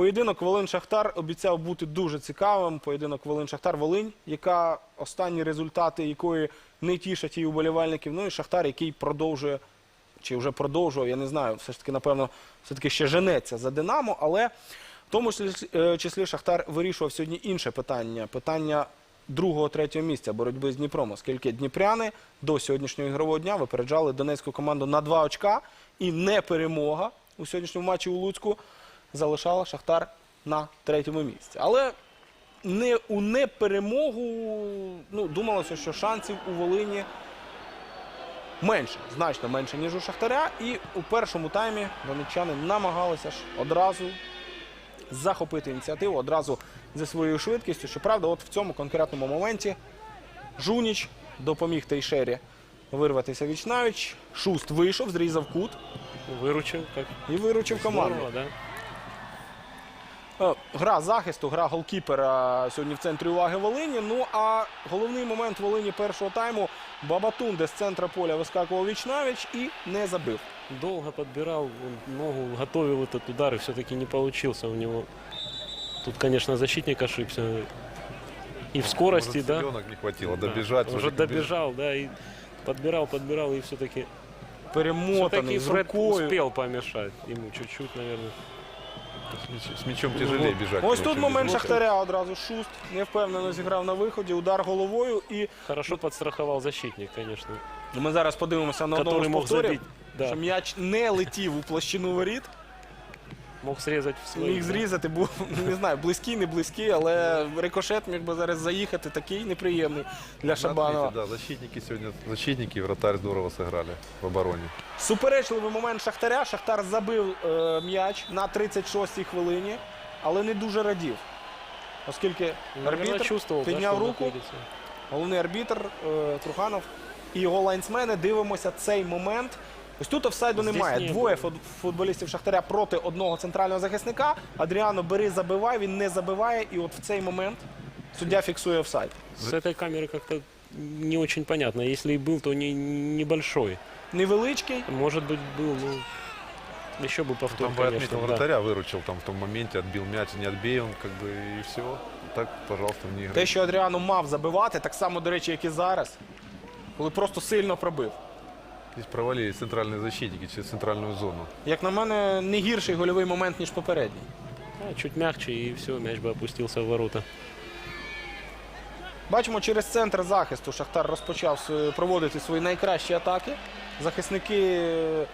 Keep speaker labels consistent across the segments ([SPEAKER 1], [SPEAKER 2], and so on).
[SPEAKER 1] Поєдинок Волин Шахтар обіцяв бути дуже цікавим. Поєдинок Волин Шахтар Волинь, яка останні результати якої не тішать її уболівальників. Ну і Шахтар, який продовжує чи вже продовжував, я не знаю, все ж таки, напевно, все-таки ще женеться за Динамо, але в тому числі, е, числі Шахтар вирішував сьогодні інше питання. Питання другого, третього місця боротьби з Дніпром, оскільки Дніпряни до сьогоднішнього ігрового дня випереджали донецьку команду на два очка, і не перемога у сьогоднішньому матчі у Луцьку залишала Шахтар на третьому місці. Але не у неперемогу ну, думалося, що шансів у Волині менше, значно менше, ніж у Шахтаря. І у першому таймі донеччани намагалися ж одразу захопити ініціативу, одразу зі своєю швидкістю. Щоправда, от в цьому конкретному моменті Жуніч допоміг Тейшері вирватися віч навіч. Шуст вийшов, зрізав кут
[SPEAKER 2] Выручил, как
[SPEAKER 1] і виручив команду.
[SPEAKER 2] здорово, да?
[SPEAKER 1] Е, Гра захисту, гра голкіпера сьогодні в центрі уваги Волині. Ну а головний момент Волині першого тайму Бабатун, де з центра поля вискакував віч навіч і не забив.
[SPEAKER 2] Долго подбирал, он ногу готовил этот удар, и все-таки не получился у него. Тут, конечно, защитник ошибся. И в скорости,
[SPEAKER 3] Может,
[SPEAKER 2] да.
[SPEAKER 3] силёнок не хватило
[SPEAKER 2] Да,
[SPEAKER 3] добежать.
[SPEAKER 2] Уже
[SPEAKER 3] всё-таки беж-
[SPEAKER 2] добежал, да, и подбирал, подбирал, и все-таки
[SPEAKER 1] Перемотаний
[SPEAKER 2] все-таки
[SPEAKER 1] з
[SPEAKER 2] Фред
[SPEAKER 1] рукою.
[SPEAKER 2] успел помешать ему чуть-чуть, наверное.
[SPEAKER 3] С мячом тяжелее біжати.
[SPEAKER 1] Ось тут момент. Шахтаря одразу шуст невпевнено зіграв на виході, удар головою. І
[SPEAKER 2] Хорошо підстрахував защитник, звісно.
[SPEAKER 1] ми зараз подивимося на одному з повторів, що м'яч не летів у площину воріт.
[SPEAKER 2] Мог срезать в свой.
[SPEAKER 1] Міг зрізати, був не знаю, близький, не близький, але рикошет міг би зараз заїхати такий неприємний для Шабанова.
[SPEAKER 3] Да, защитники сегодня, защитники и вратарь здорово сыграли в обороне.
[SPEAKER 1] Суперечливий момент Шахтаря. Шахтар забив е, м'яч на 36-й хвилині, але не дуже радів. Оскільки
[SPEAKER 2] Наверное,
[SPEAKER 1] арбітр
[SPEAKER 2] да,
[SPEAKER 1] підняв руку, головний арбітр е, Труханов і його лайнсмени. Дивимося цей момент. Ось тут офсайду
[SPEAKER 2] Здесь
[SPEAKER 1] немає.
[SPEAKER 2] не
[SPEAKER 1] Двоє
[SPEAKER 2] було.
[SPEAKER 1] фут- футболістів Шахтаря проти одного центрального захисника. Адріано бери, забивай, він не забиває. І от в цей момент суддя фіксує офсайд.
[SPEAKER 2] С этой камеры как-то не очень понятно. Если и был, то не, небольшой.
[SPEAKER 1] Невеличкий.
[SPEAKER 2] Может быть, был, ну, еще бы повтор,
[SPEAKER 3] Там бы
[SPEAKER 2] конечно,
[SPEAKER 3] отметил
[SPEAKER 2] да.
[SPEAKER 3] вратаря, выручил там в том моменте, отбил мяч, не отбей он, как бы, и все. Так, пожалуйста, не
[SPEAKER 1] Те,
[SPEAKER 3] играй.
[SPEAKER 1] що Адріано мав забивати, так само, до речі, як і зараз, коли просто сильно пробив.
[SPEAKER 3] Здесь провалились центральные защитники через центральную зону.
[SPEAKER 1] Як на мене, не гірший гольовий момент, ніж попередній.
[SPEAKER 2] А, чуть мягче, и все, мяч бы опустился в ворота.
[SPEAKER 1] Бачимо, через центр захисту Шахтар розпочав проводити свої найкращі атаки. Захисники е,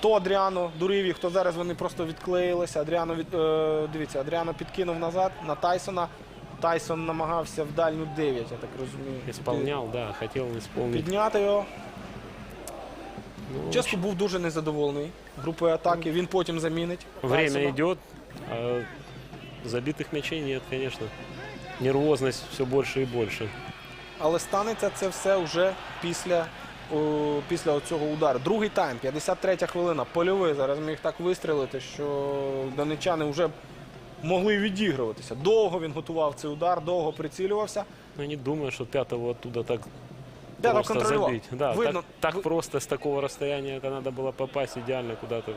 [SPEAKER 1] то Адріано дурив їх, то зараз вони просто відклеїлися. Адріано від, е, дивіться, Адріано підкинув назад на Тайсона. Тайсон намагався в дальню 9, я так розумію.
[SPEAKER 2] Исполнял, да, хотел исполнить.
[SPEAKER 1] Підняти його.
[SPEAKER 2] Ну,
[SPEAKER 1] Чесно, був дуже незадоволений групою атаки. Він потім замінить.
[SPEAKER 2] время идет, а забитых мячей нет, конечно. Нервозность все больше и больше.
[SPEAKER 1] Але станеться це все вже після, о, після цього удару. Другий тайм, 53 хвилина. Польовий зараз міг так вистрілити, що донечани вже могли відігруватися. Довго він готував цей удар, довго прицілювався.
[SPEAKER 2] Ну, не думаю, что пятого оттуда так
[SPEAKER 1] П'ятого
[SPEAKER 2] просто
[SPEAKER 1] контролював.
[SPEAKER 2] забить. Да,
[SPEAKER 1] Видно,
[SPEAKER 2] так, так просто с такого расстояния это надо было попасть идеально куда-то.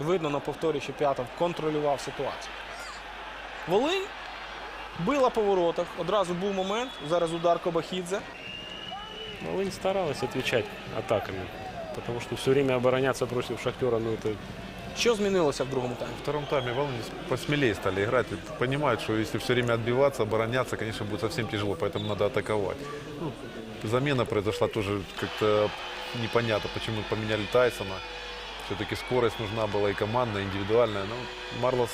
[SPEAKER 1] видно на повторі, що п'ятов контролював ситуацію. Волинь била по воротах. Одразу був момент. Зараз удар Кобахідзе.
[SPEAKER 2] Волынь старалась отвечать атаками. Потому что все время обороняться против Шахтера, ну это
[SPEAKER 1] Що змінилося в другому таймі?
[SPEAKER 3] Во втором тайме волны посмелее стали играть. И понимают, что если все время отбиваться, обороняться, конечно, будет совсем тяжело, поэтому надо атаковать. Ну, замена произошла тоже как-то непонятно, почему поменяли Тайсона. Все-таки скорость нужна была и командная, и индивидуальная. Ну, Марлос,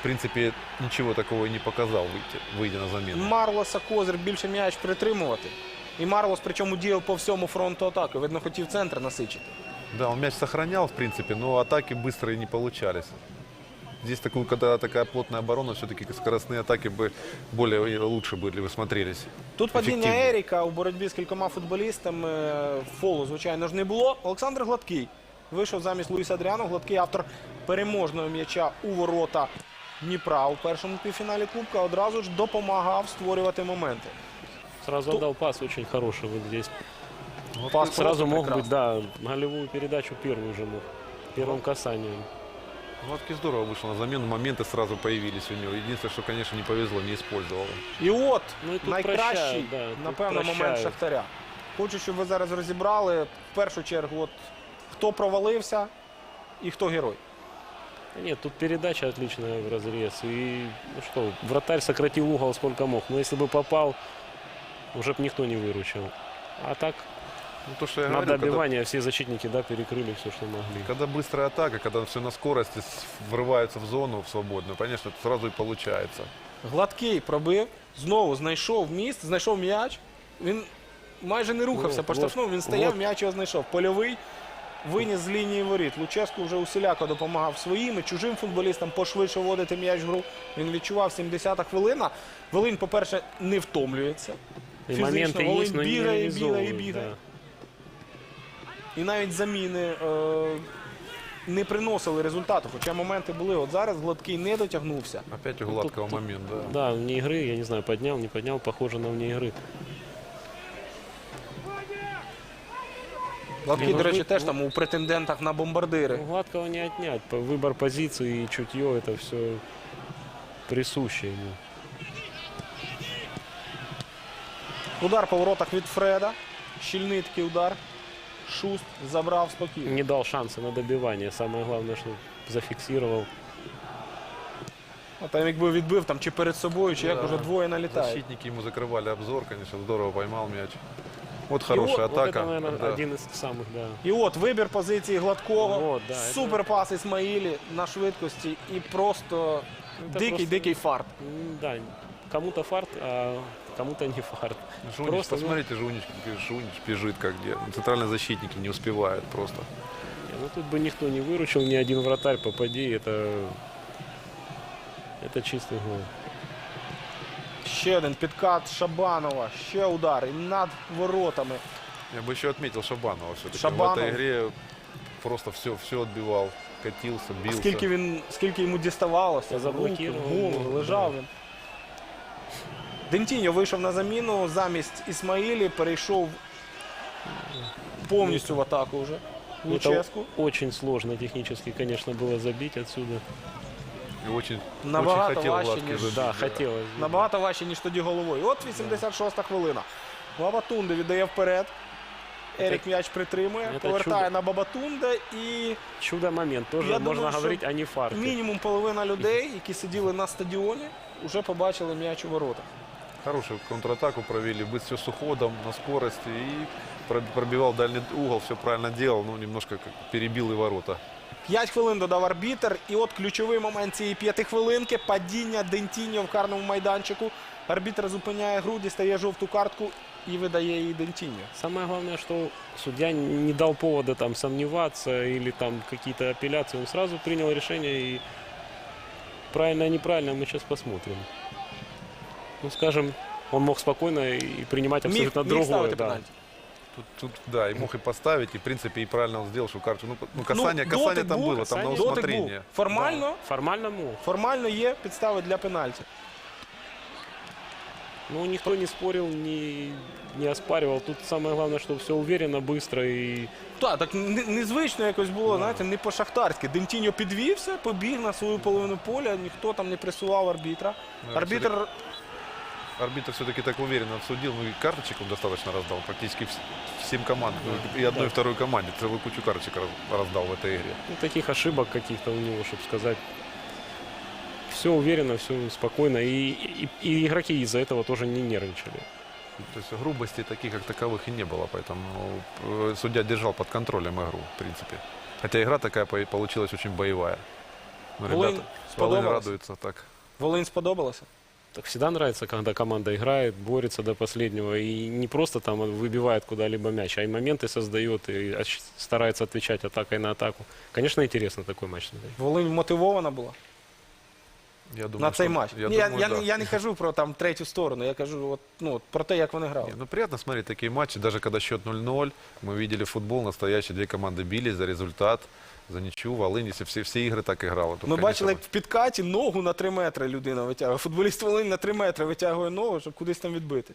[SPEAKER 3] в принципе, ничего такого и не показал, выйти, выйдя на замену.
[SPEAKER 1] Марлоса Козир більше м'яч притримувати. І Марлос причому діяв по всьому фронту атаки. Видно, хотів центр насичити.
[SPEAKER 3] Да, он мяч сохранял, в принципе, но атаки быстрые не получались. Здесь такую, когда такая плотная оборона, все-таки скоростные атаки бы более и лучше были бы смотрелись.
[SPEAKER 1] Тут падіння
[SPEAKER 3] Ефективно.
[SPEAKER 1] Еріка у боротьбі з кількома футболістами. Фолу, звичайно ж, не було. Олександр Гладкий вийшов замість Луїса Адріану. Гладкий автор переможного м'яча у ворота Дніпра у першому півфіналі Кубка. Одразу ж допомагав створювати моменти.
[SPEAKER 2] сразу
[SPEAKER 1] То-
[SPEAKER 2] отдал пас очень хороший вот здесь.
[SPEAKER 1] Пас
[SPEAKER 2] Сразу
[SPEAKER 1] просто
[SPEAKER 2] мог
[SPEAKER 1] прекрасний.
[SPEAKER 2] быть, да, голевую передачу первую же мог. Первым касанием.
[SPEAKER 3] Гладкий здорово вышел на замену, моменты сразу появились у него. Единственное, что, конечно, не повезло, не использовал.
[SPEAKER 1] І от
[SPEAKER 2] Ну, і тут
[SPEAKER 1] найкращий,
[SPEAKER 2] прощають, да, тут
[SPEAKER 1] напевно, момент
[SPEAKER 2] прощають.
[SPEAKER 1] Шахтаря. Хочу, щоб ви зараз розібрали в першу чергу, от, хто провалився і хто герой.
[SPEAKER 2] Да Нет, тут передача отличная в разрез. И ну что, вратарь сократил угол сколько мог. Но если бы попал, уже бы никто не выручил. А так,
[SPEAKER 3] Ну, то, что я
[SPEAKER 2] на
[SPEAKER 3] говорю, когда,
[SPEAKER 2] добивание все защитники да, перекрыли все, что могли.
[SPEAKER 3] когда быстрая атака, когда все на скорости с- врываются в зону в свободную, конечно, это сразу и получается.
[SPEAKER 1] Гладкий пробив, знову знайшов міст, знайшов м'яч. Він майже не рухався
[SPEAKER 2] Вот,
[SPEAKER 1] по штрафному, він стояв,
[SPEAKER 2] вот.
[SPEAKER 1] м'яч його знайшов. Польовий виніс з лінії воріт. Луческу вже усіляко допомагав своїм і чужим футболістам пошвидше вводити м'яч в гру. Він відчував 70-та хвилина. Волинь, по-перше, не втомлюється.
[SPEAKER 2] И
[SPEAKER 1] Физично
[SPEAKER 2] моменты
[SPEAKER 1] Волынь
[SPEAKER 2] есть, но не
[SPEAKER 1] бегает, бегает,
[SPEAKER 2] реализовывают,
[SPEAKER 1] бегает.
[SPEAKER 2] да.
[SPEAKER 1] І навіть заміни е, не приносили результату. Хоча моменти були. От зараз Гладкий не дотягнувся.
[SPEAKER 3] Опять у
[SPEAKER 2] Ну,
[SPEAKER 3] гладкого
[SPEAKER 2] тут-
[SPEAKER 3] момент, да.
[SPEAKER 2] Да, вне игры, я не знаю, поднял, не поднял, похоже на вне игры.
[SPEAKER 1] Гладкий,
[SPEAKER 2] Ні,
[SPEAKER 1] до
[SPEAKER 2] ну,
[SPEAKER 1] речі,
[SPEAKER 2] ви-
[SPEAKER 1] теж там у претендентах на бомбардири.
[SPEAKER 2] Ну, Гладкого не отнять. По- Выбор позиции и чутье, это все присуще ему.
[SPEAKER 1] Удар по воротах від Фреда. Щільний такий удар. Шуст забрав спокійно.
[SPEAKER 2] Не дал шанса на добивание. Самое главное, что зафиксировал.
[SPEAKER 1] А там якби відбив там чи перед собою, чи як
[SPEAKER 3] Да.
[SPEAKER 1] уже двоє налітають.
[SPEAKER 3] Защитники ему закрывали обзор, конечно, здорово поймал мяч. Вот хорошая
[SPEAKER 1] вот-
[SPEAKER 2] Вот
[SPEAKER 3] атака.
[SPEAKER 2] это, наверное,
[SPEAKER 3] да.
[SPEAKER 2] один из самых, да.
[SPEAKER 1] І от вибір позиції гладкого.
[SPEAKER 2] Вот, да,
[SPEAKER 1] Суперпас Ісмаїлі на швидкості і просто
[SPEAKER 2] Це
[SPEAKER 1] дикий,
[SPEAKER 2] просто-
[SPEAKER 1] дикий фарт.
[SPEAKER 2] М, Да, кому-то фарт, а кому-то не фарт.
[SPEAKER 3] Жунич,
[SPEAKER 2] Просто, ну-
[SPEAKER 3] посмотрите, Жунич, Жунич бежит как где. Центральные защитники не успевают просто.
[SPEAKER 2] Не, Ну тут бы никто не выручил, ни один вратарь попади, это, это чистый гол.
[SPEAKER 1] Ще один підкат Шабанова, ще удар і над воротами.
[SPEAKER 3] Я бы еще отметил Шабанова все-таки.
[SPEAKER 1] Шабанов.
[SPEAKER 3] В этой игре просто все, все отбивал. Катился,
[SPEAKER 1] А
[SPEAKER 3] бился.
[SPEAKER 1] скільки він, скільки йому діставалося,
[SPEAKER 2] Я заблокував,
[SPEAKER 1] руки, голову,
[SPEAKER 2] ну,
[SPEAKER 1] лежав
[SPEAKER 2] да.
[SPEAKER 1] він. Дентіньо вийшов на заміну замість Ісмаїлі, перейшов повністю в атаку вже.
[SPEAKER 2] Ну,
[SPEAKER 1] Луческу.
[SPEAKER 2] Это очень сложно технически, конечно, было забить отсюда.
[SPEAKER 3] И очень,
[SPEAKER 1] Набагато
[SPEAKER 3] очень хотел
[SPEAKER 1] важче,
[SPEAKER 3] Гладкий
[SPEAKER 1] ніж-
[SPEAKER 3] забить,
[SPEAKER 2] Да, хотелось. бы.
[SPEAKER 1] Набагато важче, ніж тоді головою. От 86-та хвилина. Бабатунде віддає вперед. Ерік м'яч притримує,
[SPEAKER 2] це
[SPEAKER 1] повертає
[SPEAKER 2] чудо.
[SPEAKER 1] на Бабатунде і
[SPEAKER 2] Чудо-момент. Тоже
[SPEAKER 1] Я
[SPEAKER 2] можно
[SPEAKER 1] думаю, що
[SPEAKER 2] говорить о не фарте.
[SPEAKER 1] мінімум половина людей, які сиділи на стадіоні, вже побачили м'яч у воротах.
[SPEAKER 3] Хорошую контратаку провели, быть все с уходом, на скорости. И пробивал дальний угол, все правильно делал, но немножко перебил и ворота.
[SPEAKER 1] П'ять хвилин додав арбітер. І от ключовий момент цієї п'яти хвилинки падіння Дентіньо в карному майданчику. Арбітер зупиняє гру, дістає жовту картку і видає її Дентіньо.
[SPEAKER 2] Самое главное, что судья не дал повода там сомневаться или там какие-то апелляции. Он сразу принял решение и правильно и неправильно мы сейчас посмотрим Ну, скажем, он мог спокойно и принимать
[SPEAKER 1] Міг,
[SPEAKER 2] абсолютно
[SPEAKER 1] міг
[SPEAKER 2] другое.
[SPEAKER 1] ставити
[SPEAKER 2] да.
[SPEAKER 1] пенальті.
[SPEAKER 3] Тут, тут, да, и мог и поставить, и в принципе и правильно он сделал, что карту. Ну, ну, касание,
[SPEAKER 1] Ну,
[SPEAKER 3] касание
[SPEAKER 1] дотик
[SPEAKER 3] там
[SPEAKER 1] был,
[SPEAKER 3] было, там на
[SPEAKER 2] касание.
[SPEAKER 1] Дотик був.
[SPEAKER 3] усмотрение.
[SPEAKER 1] Формально,
[SPEAKER 2] Да, Формально мог.
[SPEAKER 1] формально є підстави для пенальті.
[SPEAKER 2] Ну, никто не спорил, не, не оспаривал. Тут самое главное, что все уверенно, быстро и
[SPEAKER 1] Так, так не- незвично якось було, знаєте, не по-шахтарськи. Дентіньо підвівся, побіг на свою половину поля, ніхто там не пресував арбітра.
[SPEAKER 3] Ну,
[SPEAKER 1] Арбітр
[SPEAKER 3] Арбитр все-таки так уверенно отсудил, ну и карточек он достаточно раздал, практически вс- всем командам, и одной и второй команде, целую кучу карточек раз- раздал в этой игре.
[SPEAKER 2] ну, таких ошибок каких-то у него, чтобы сказать. Все уверенно, все спокойно. И, и, и игроки из-за этого тоже не нервничали.
[SPEAKER 3] То есть грубостей таких, как таковых, и не было, поэтому э, судья держал под контролем игру, в принципе. Хотя игра такая по- получилась очень боевая. Но
[SPEAKER 1] Волынь
[SPEAKER 3] ребята, Волынь радуется так.
[SPEAKER 1] Волинь сподобалося.
[SPEAKER 2] Так всегда нравится, когда команда играет, борется до последнего и не просто там выбивает куда-либо мяч, а и моменты создает и оч- старается отвечать атакой на атаку. Конечно, интересно такой матч смотреть.
[SPEAKER 1] Волинь мотивована була
[SPEAKER 3] Я думаю,
[SPEAKER 1] на цей
[SPEAKER 3] что-
[SPEAKER 1] матч.
[SPEAKER 3] Я,
[SPEAKER 1] Ні, Я,
[SPEAKER 3] думаю,
[SPEAKER 1] я,
[SPEAKER 3] да.
[SPEAKER 1] не- я не кажу про там третю сторону, я кажу от, ну, от про те, як вони грали.
[SPEAKER 3] Не, ну приятно смотреть такие матчи, даже когда счет 0-0, мы видели футбол настоящий, две команды бились за результат, за ничью, Волынь, если все, все игры так играла. Тут,
[SPEAKER 1] Ми
[SPEAKER 3] конечно,
[SPEAKER 1] бачили, як в підкаті ногу на 3 метри людина витягує. Футболіст Волинь на 3 метри витягує ногу, щоб кудись там відбити.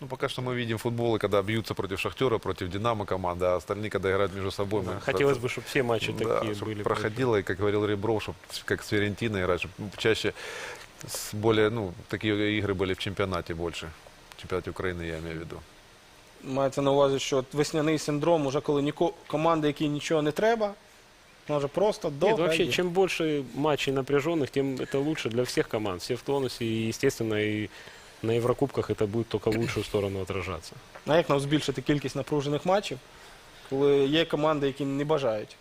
[SPEAKER 3] Ну, пока что мы видим футболы, когда бьются против Шахтера, против Динамо команды, а остальные, когда играют между собой. мы
[SPEAKER 2] Хотелось бы, чтобы все матчи
[SPEAKER 3] да,
[SPEAKER 2] такие
[SPEAKER 3] чтоб
[SPEAKER 2] были.
[SPEAKER 3] проходило, и, как говорил Ребров, чтобы как с Фиорентиной играть, чтобы чаще с более, ну, такие игры были в чемпионате больше. В чемпионате Украины, я имею в виду.
[SPEAKER 1] Мається на увазі, що от весняний синдром, уже коли ніко... команди, які нічого не треба, може просто до.
[SPEAKER 2] Нет, вообще, чем больше матчей напряженных, тем это лучше для всех команд. Все в тонусе, и, естественно, и на Еврокубках это будет только в лучшую сторону отражаться.
[SPEAKER 1] А як нам збільшити кількість напружених матчів, коли є команди, які не бажають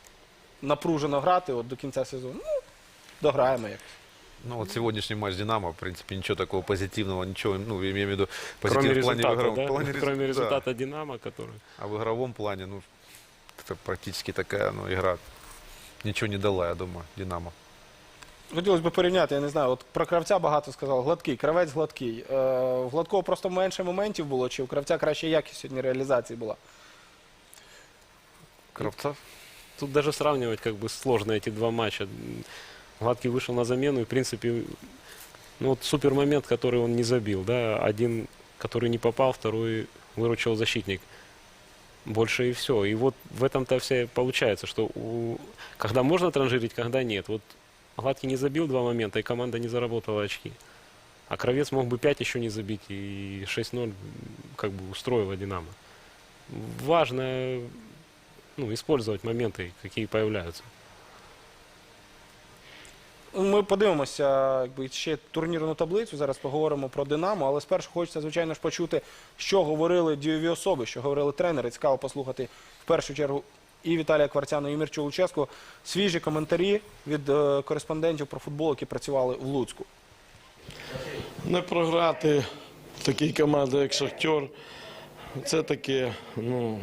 [SPEAKER 1] напружено грати от до кінця сезону? Ну, дограємо якось.
[SPEAKER 3] Ну, вот сегодняшний матч Динамо, в принципе, ничего такого позитивного, ничего, ну, я имею в виду
[SPEAKER 2] Кроме
[SPEAKER 3] позитив в плане
[SPEAKER 2] результата,
[SPEAKER 3] игровом-
[SPEAKER 2] да?
[SPEAKER 3] в плане
[SPEAKER 2] Кроме
[SPEAKER 3] резу- да.
[SPEAKER 2] результата Динамо, который...
[SPEAKER 3] А в игровом плане, ну, это практически такая, ну, игра ничего не дала, я думаю, Динамо.
[SPEAKER 1] Хотілося б порівняти, я не знаю, от про кравця багато сказав. Гладкий, кравець гладкий. Е, в гладкого просто менше моментів було, чи у кравця краща якість сьогодні реалізації була?
[SPEAKER 3] Кравцов?
[SPEAKER 2] Тут даже сравнивать как бы сложно эти два матча. М, Гладкий вышел на замену и, в принципе, ну вот супер момент, который он не забил, да, один, который не попал, второй выручил защитник. Больше и все. И вот в этом-то вся и получается, что у... когда можно транжирить, когда нет. Вот Гладкий не забил два момента, и команда не заработала очки. А Кровец мог бы 5 еще не забить, и 6-0 как бы устроила Динамо. Важно ну, использовать моменты, какие появляются.
[SPEAKER 1] Ми подивимося якби, ще турнірну таблицю. Зараз поговоримо про Динамо, але спершу хочеться, звичайно ж, почути, що говорили дієві особи, що говорили тренери. Цікаво послухати в першу чергу і Віталія Кварцяна, і Мірчу Луческу. Свіжі коментарі від е, кореспондентів про футбол, які працювали в Луцьку.
[SPEAKER 4] Не програти такій команді, як Шахтер, це таке ну,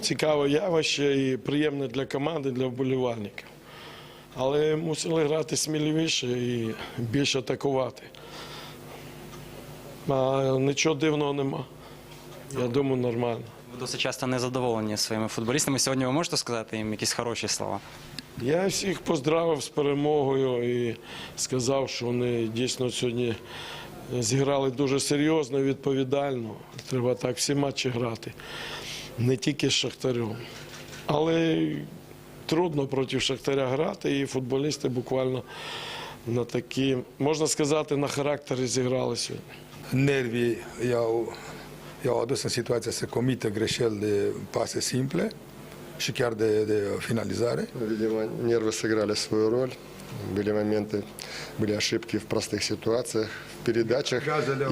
[SPEAKER 4] цікаве явище і приємне для команди, для вболівальників. Але мусили грати сміливіше і більше атакувати. А нічого дивного нема. Я думаю, нормально.
[SPEAKER 5] Ви досить часто незадоволені своїми футболістами. Сьогодні ви можете сказати їм якісь хороші слова?
[SPEAKER 4] Я всіх поздравив з перемогою і сказав, що вони дійсно сьогодні зіграли дуже серйозно, відповідально. Треба так всі матчі грати. Не тільки з Шахтарем. Але трудно проти Шахтаря грати, і футболісти буквально на такі, можна сказати, на характері зіграли сьогодні.
[SPEAKER 6] Нерві я eu adus în situația să comită greșeli de pase simple și chiar de, de finalizare.
[SPEAKER 7] Видимо, нервы сыграли свою роль. Были моменты, были ошибки в простых ситуациях, в передачах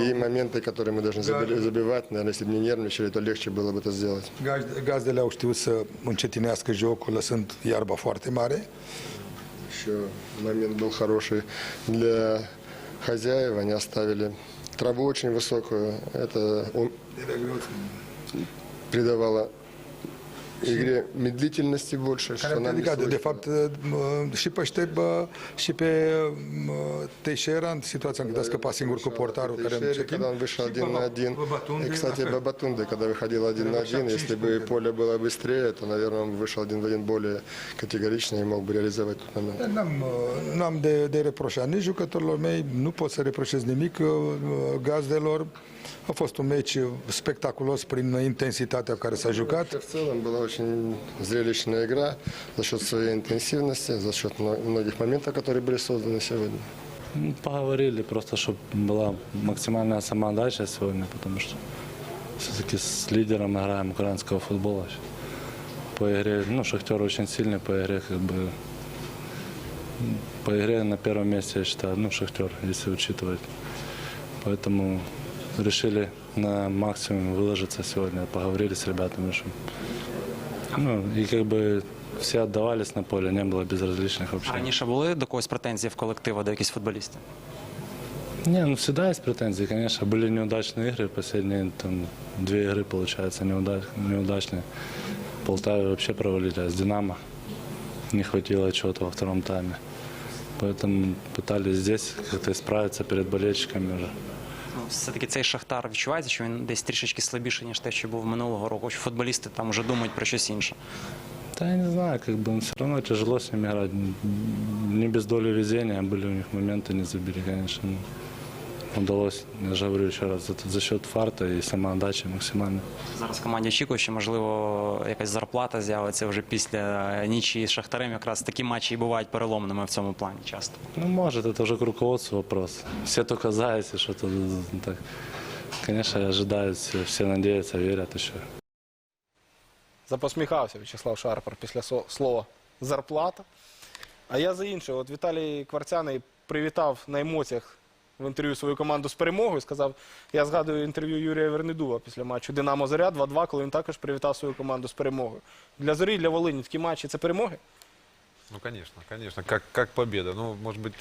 [SPEAKER 7] и моменты, которые мы должны забивать. Наверное, если бы не нервничали, то легче было бы это сделать.
[SPEAKER 6] Gaz- Gazdele au știut să încetinească jocul, lăsând iarba foarte mare.
[SPEAKER 7] Еще момент был хороший для хозяев. Они оставили траву очень высокую. Это придавало игре медлительности больше,
[SPEAKER 6] Care
[SPEAKER 7] что
[SPEAKER 6] a
[SPEAKER 7] нам не
[SPEAKER 6] predicat, de
[SPEAKER 7] свойственно.
[SPEAKER 6] fapt, m- și pe Șteb și pe m- Teixeira, în situația în care a scăpat singur cu portarul care
[SPEAKER 7] Тейшери,
[SPEAKER 6] încetim.
[SPEAKER 7] когда он вышел
[SPEAKER 6] Și
[SPEAKER 7] один на один.
[SPEAKER 6] Бабатунде,
[SPEAKER 7] И, кстати,
[SPEAKER 6] la fel.
[SPEAKER 7] Бабатунде, когда выходил один на один, если бы поле было быстрее, то, наверное, он вышел один в один более категорично и мог бы реализовать тот момент.
[SPEAKER 6] N-am, uh, n-am de, de reproșat nici jucătorilor mei, nu pot să reproșez nimic uh, gazdelor. A fost un meci spectaculos prin intensitatea cu care s-a jucat.
[SPEAKER 7] В целом была очень зрелищная игра за счет своей интенсивности, за счет мно- многих моментов, которые были созданы сегодня.
[SPEAKER 8] Ну, Поговорили просто, чтобы была максимальная самоотдача сегодня, потому что все-таки с лидером играем украинского футбола. По игре, ну, Шахтер очень сильный по игре, как бы, м, по игре на первом месте, я считаю, ну, Шахтер, если учитывать. Поэтому решили на максимум выложиться сегодня, поговорили с ребятами, что, ну, и как бы все отдавались на поле, не было безразличных
[SPEAKER 5] А
[SPEAKER 8] вообще.
[SPEAKER 5] раніше були до когось претензії в колективу, до якихось футболістів?
[SPEAKER 8] Не, ну всегда есть претензии, конечно. Были неудачные игры, последние там две игры, получается, неудач, неудачные. В Полтаве вообще провалили, а с Динамо не хватило чего-то во втором тайме. Поэтому пытались здесь как-то исправиться перед болельщиками уже.
[SPEAKER 5] Ну, все-таки цей Шахтар відчувається, що він десь трішечки слабіший, ніж те, що був минулого року. Що футболісти там вже думають про щось інше.
[SPEAKER 8] Да я не знаю, как бы все равно тяжело с ними играть. Не без доли везения были у них моменты, не забили, конечно. Ну, удалось, я же говорю еще раз, за, за счет фарта и самоотдачи максимально.
[SPEAKER 5] Зараз команді очікує, що можливо якась зарплата з'явиться вже після нічії з Шахтарем. Якраз такі матчі і бувають переломними в цьому плані часто.
[SPEAKER 8] Ну, может, это уже к руководству вопрос. Все только за, если что-то ну, так. Конечно, ожидают, все, все надеются, верят еще.
[SPEAKER 1] Запосміхався В'ячеслав Шарпар після слова зарплата. А я за інше. От Віталій Кварцяний привітав на емоціях в інтерв'ю свою команду з перемогою. Сказав, я згадую інтерв'ю Юрія Вернедува після матчу Динамо Зоря 2-2, коли він також привітав свою команду з перемогою. Для зорі, і для Волині такі матчі це перемоги.
[SPEAKER 3] Ну, конечно, конечно, как, как победа. Ну, может быть,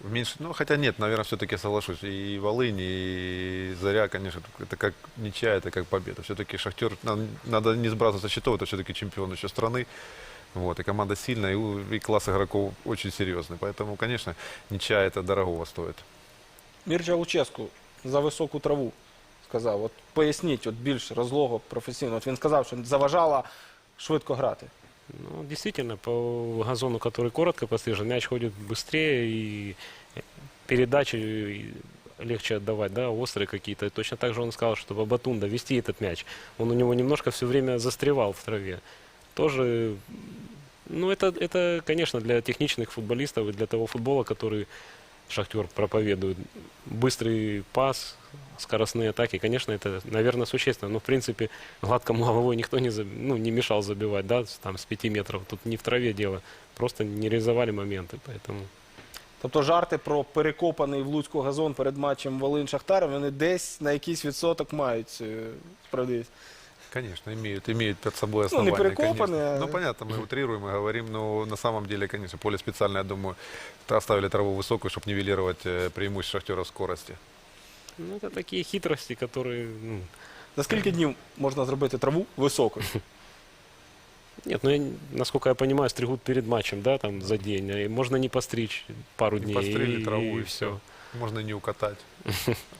[SPEAKER 3] в меньше... Ну, хотя нет, наверное, все-таки соглашусь. И Волынь, и Заря, конечно, это как ничья, это как победа. Все-таки Шахтер, надо, надо не сбрасываться со счетов, это все-таки чемпион еще страны. Вот, и команда сильная, и, у- и класс игроков очень серьезный. Поэтому, конечно, ничья это дорогого стоит.
[SPEAKER 1] Мірча Луческу за високу траву сказав. От поясніть, от більш розлого професійно. От він сказав, що заважала швидко грати.
[SPEAKER 2] Ну, действительно, по газону, который коротко пострижен, мяч ходит быстрее и передачи и легче отдавать, да, острые какие-то. И Точно так же он сказал, что Бабатун довести этот мяч. Он у него немножко все время застревал в траве. Тоже, ну, это, это, конечно, для техничных футболистов и для того футбола, который Шахтер проповедует. Быстрый пас, скоростные атаки, конечно, это, наверное, существенно. Но, в принципе, гладкому головой никто не, заб- ну, не мешал забивать, да, с- там, с пяти метров. Тут не в траве дело. Просто не реализовали моменты, поэтому...
[SPEAKER 1] Тобто жарти про перекопаний в Луцьку газон перед матчем Волин-Шахтар, вони десь на якийсь відсоток мають е, справедливість.
[SPEAKER 3] Конечно, имеют, имеют под собой
[SPEAKER 1] Ну, не
[SPEAKER 3] основания,
[SPEAKER 1] перекопанные,
[SPEAKER 3] конечно.
[SPEAKER 1] а-
[SPEAKER 3] Ну, понятно, мы утрируем и говорим, но на самом деле, конечно, поле специально, я думаю, оставили траву высокую, чтобы нивелировать э, преимущество шахтера в скорости.
[SPEAKER 2] Ну, это такие хитрости, которые... ну,
[SPEAKER 1] За скільки днів можна зробити траву високою?
[SPEAKER 2] Нет, ну, я не- насколько я понимаю, стригут перед матчем, да, там, за день. И можно не постричь пару
[SPEAKER 3] Не
[SPEAKER 2] день.
[SPEAKER 3] постригли
[SPEAKER 2] и,
[SPEAKER 3] траву,
[SPEAKER 2] и
[SPEAKER 3] и
[SPEAKER 2] все.
[SPEAKER 3] Можно не укатать.